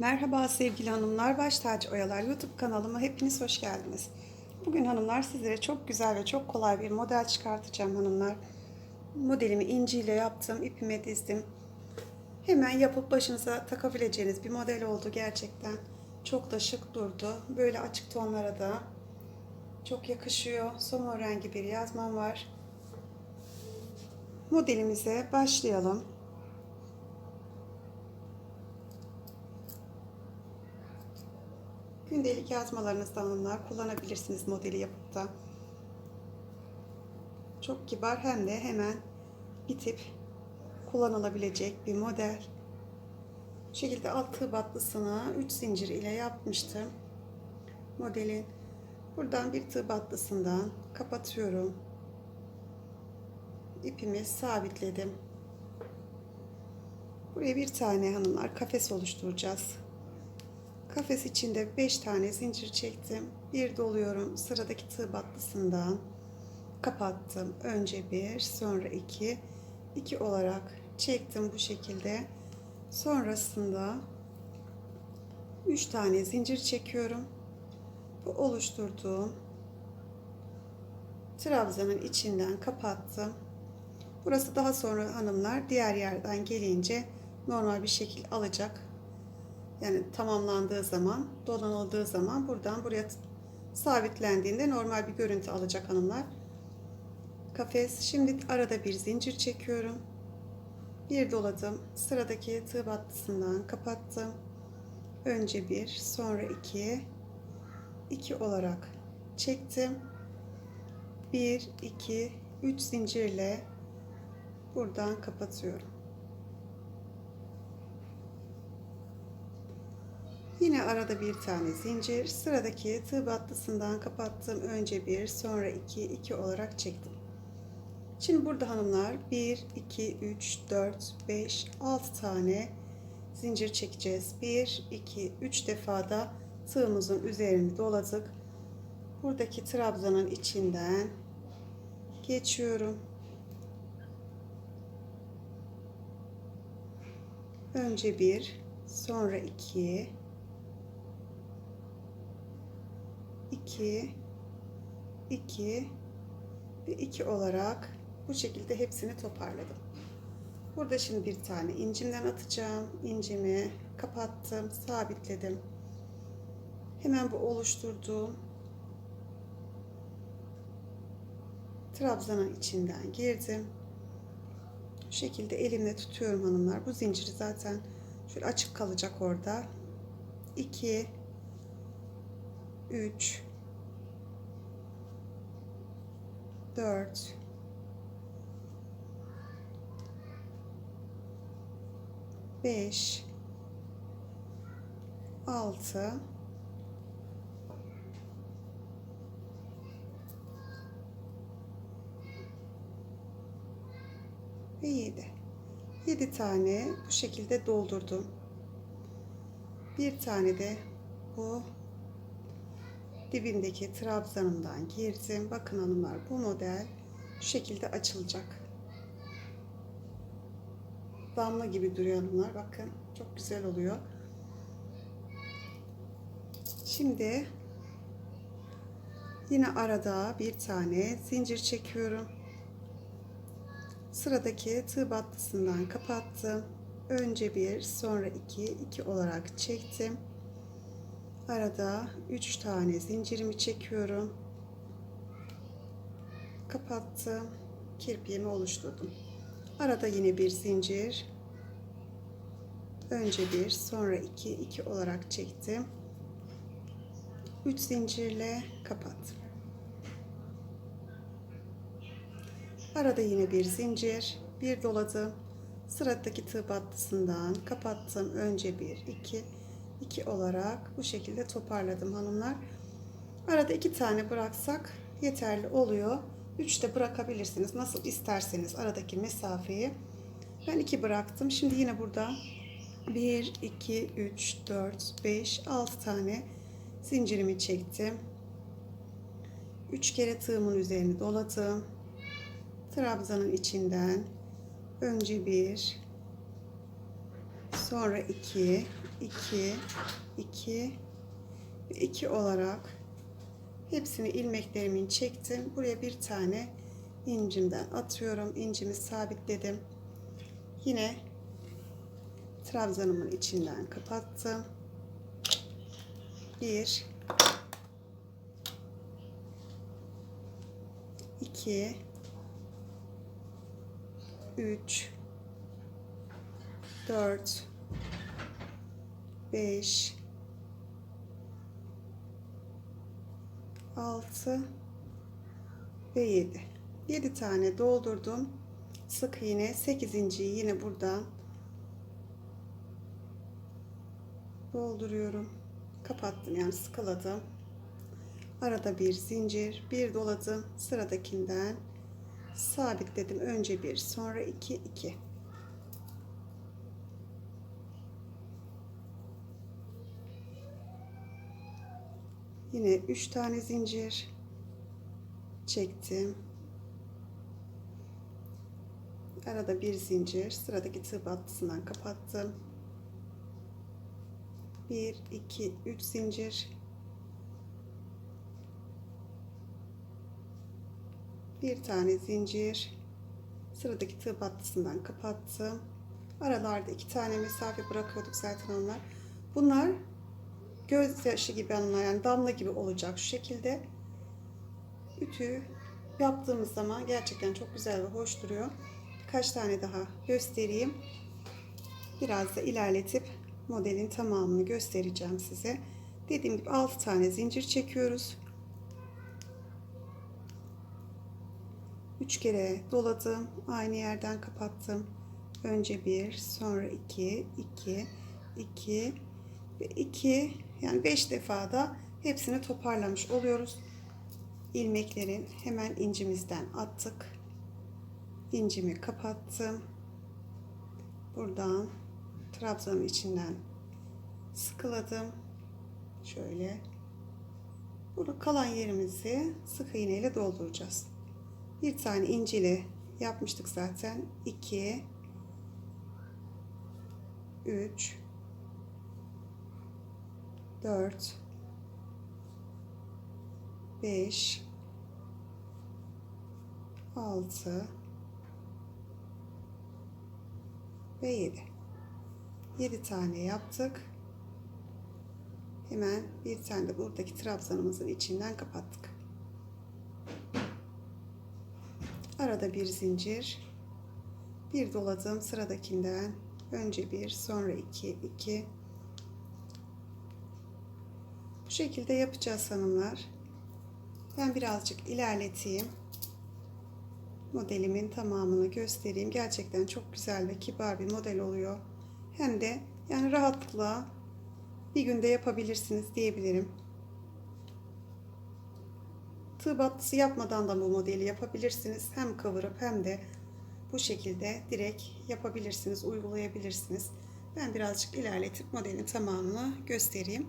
Merhaba sevgili hanımlar, Baş Tacı Oyalar YouTube kanalıma hepiniz hoş geldiniz. Bugün hanımlar sizlere çok güzel ve çok kolay bir model çıkartacağım hanımlar. Modelimi inciyle yaptım, ipime dizdim. Hemen yapıp başınıza takabileceğiniz bir model oldu gerçekten. Çok da şık durdu. Böyle açık tonlara da çok yakışıyor. Somon rengi bir yazmam var. Modelimize başlayalım. Gündelik yazmalarınızda hanımlar kullanabilirsiniz modeli yapıp da. Çok kibar hem de hemen bitip kullanılabilecek bir model. Bu şekilde alt tığ battısını 3 zincir ile yapmıştım. Modelin buradan bir tığ battısından kapatıyorum. İpimi sabitledim. Buraya bir tane hanımlar kafes oluşturacağız. Kafes içinde 5 tane zincir çektim. Bir doluyorum sıradaki tığ battısından kapattım. Önce bir, sonra iki, iki olarak çektim bu şekilde. Sonrasında 3 tane zincir çekiyorum. Bu oluşturduğum trabzanın içinden kapattım. Burası daha sonra hanımlar diğer yerden gelince normal bir şekil alacak yani tamamlandığı zaman, dolanıldığı zaman buradan buraya sabitlendiğinde normal bir görüntü alacak hanımlar. Kafes. Şimdi arada bir zincir çekiyorum. Bir doladım. Sıradaki tığ battısından kapattım. Önce bir, sonra iki, iki olarak çektim. Bir, iki, üç zincirle buradan kapatıyorum. Yine arada bir tane zincir. Sıradaki tığ battısından kapattım. Önce bir, sonra iki, iki olarak çektim. Şimdi burada hanımlar 1, 2, 3, 4, 5, 6 tane zincir çekeceğiz. 1, 2, 3 defa da tığımızın üzerini doladık. Buradaki trabzanın içinden geçiyorum. Önce bir, sonra iki, 2 2 ve 2 olarak bu şekilde hepsini toparladım. Burada şimdi bir tane incimden atacağım. İncimi kapattım, sabitledim. Hemen bu oluşturduğum trabzanın içinden girdim. Bu şekilde elimle tutuyorum hanımlar. Bu zinciri zaten şöyle açık kalacak orada. 2 3 4 5 6 ve 7 7 tane bu şekilde doldurdum. Bir tane de bu dibindeki trabzanımdan girdim. Bakın hanımlar bu model şu şekilde açılacak. Damla gibi duruyor hanımlar. Bakın çok güzel oluyor. Şimdi yine arada bir tane zincir çekiyorum. Sıradaki tığ battısından kapattım. Önce bir, sonra iki, iki olarak çektim. Arada 3 tane zincirimi çekiyorum. Kapattım. Kirpiğimi oluşturdum. Arada yine bir zincir. Önce bir, sonra iki, iki olarak çektim. 3 zincirle kapattım. Arada yine bir zincir, bir doladım. Sıradaki tığ battısından kapattım. Önce bir, iki, 2 olarak bu şekilde toparladım hanımlar. Arada 2 tane bıraksak yeterli oluyor. 3 de bırakabilirsiniz. Nasıl isterseniz aradaki mesafeyi. Ben 2 bıraktım. Şimdi yine burada 1, 2, 3, 4, 5, 6 tane zincirimi çektim. 3 kere tığımın üzerini doladım. Trabzanın içinden önce bir, sonra iki, 2, 2 ve 2 olarak hepsini ilmeklerimin çektim. Buraya bir tane incimden atıyorum. İncimi sabitledim. Yine trabzanımın içinden kapattım. 1 2 3 4 5 6 ve 7 7 tane doldurdum. Sık iğne 8. yine buradan dolduruyorum. Kapattım yani sıkıladım arada bir zincir bir doladım. Sıradakinden sabitledim. Önce bir sonra iki iki yine üç tane zincir çektim. Arada bir zincir sıradaki tığ battısından kapattım. 1 2 3 zincir. Bir tane zincir sıradaki tığ battısından kapattım. Aralarda iki tane mesafe bırakıyorduk zaten onlar. Bunlar gözyaşı gibi anılar yani damla gibi olacak şu şekilde. Ütü yaptığımız zaman gerçekten çok güzel ve hoş duruyor. Birkaç tane daha göstereyim. Biraz da ilerletip modelin tamamını göstereceğim size. Dediğim gibi 6 tane zincir çekiyoruz. 3 kere doladım. Aynı yerden kapattım. Önce 1, sonra 2, 2, 2 ve 2 yani 5 defa da hepsini toparlamış oluyoruz. İlmeklerin hemen incimizden attık. İncimi kapattım. Buradan trabzanın içinden sıkıladım. Şöyle. Burada kalan yerimizi sık iğne ile dolduracağız bir tane incili yapmıştık zaten 2 3 4 5 6 ve 7 7 tane yaptık. Hemen bir tane de buradaki trabzanımızın içinden kapattık. Arada bir zincir. Bir doladım sıradakinden önce bir sonra iki iki bu şekilde yapacağız hanımlar ben birazcık ilerleteyim modelimin tamamını göstereyim gerçekten çok güzel ve kibar bir model oluyor hem de yani rahatlıkla bir günde yapabilirsiniz diyebilirim Tığ battısı yapmadan da bu modeli yapabilirsiniz. Hem kıvırıp hem de bu şekilde direkt yapabilirsiniz, uygulayabilirsiniz. Ben birazcık ilerletip modelin tamamını göstereyim.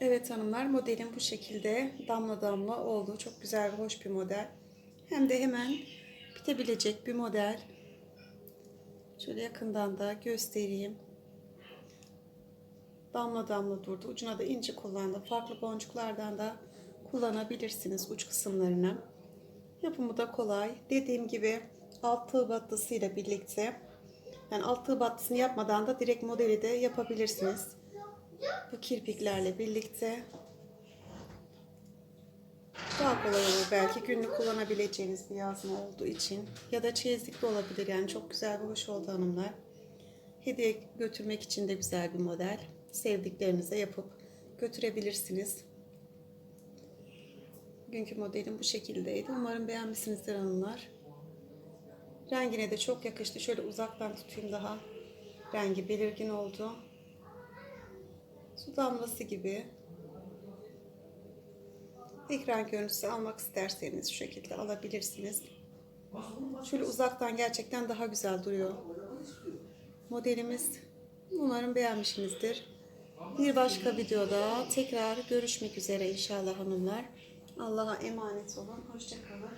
Evet hanımlar modelim bu şekilde damla damla oldu. Çok güzel ve hoş bir model. Hem de hemen bitebilecek bir model. Şöyle yakından da göstereyim damla damla durdu. Ucuna da inci kullandım. Farklı boncuklardan da kullanabilirsiniz uç kısımlarını. Yapımı da kolay. Dediğim gibi alt tığ battısıyla birlikte yani alt tığ battısını yapmadan da direkt modeli de yapabilirsiniz. Bu kirpiklerle birlikte daha kolay olur belki günlük kullanabileceğiniz bir yazma olduğu için ya da çeyizlik de olabilir yani çok güzel ve hoş oldu hanımlar. Hediye götürmek için de güzel bir model sevdiklerinize yapıp götürebilirsiniz. Bugünkü modelim bu şekildeydi. Umarım beğenmişsinizdir hanımlar. Rengine de çok yakıştı. Şöyle uzaktan tutayım daha. Rengi belirgin oldu. Su damlası gibi. Ekran görüntüsü almak isterseniz şu şekilde alabilirsiniz. Şöyle uzaktan gerçekten daha güzel duruyor. Modelimiz umarım beğenmişsinizdir. Bir başka videoda tekrar görüşmek üzere inşallah hanımlar. Allah'a emanet olun. Hoşçakalın.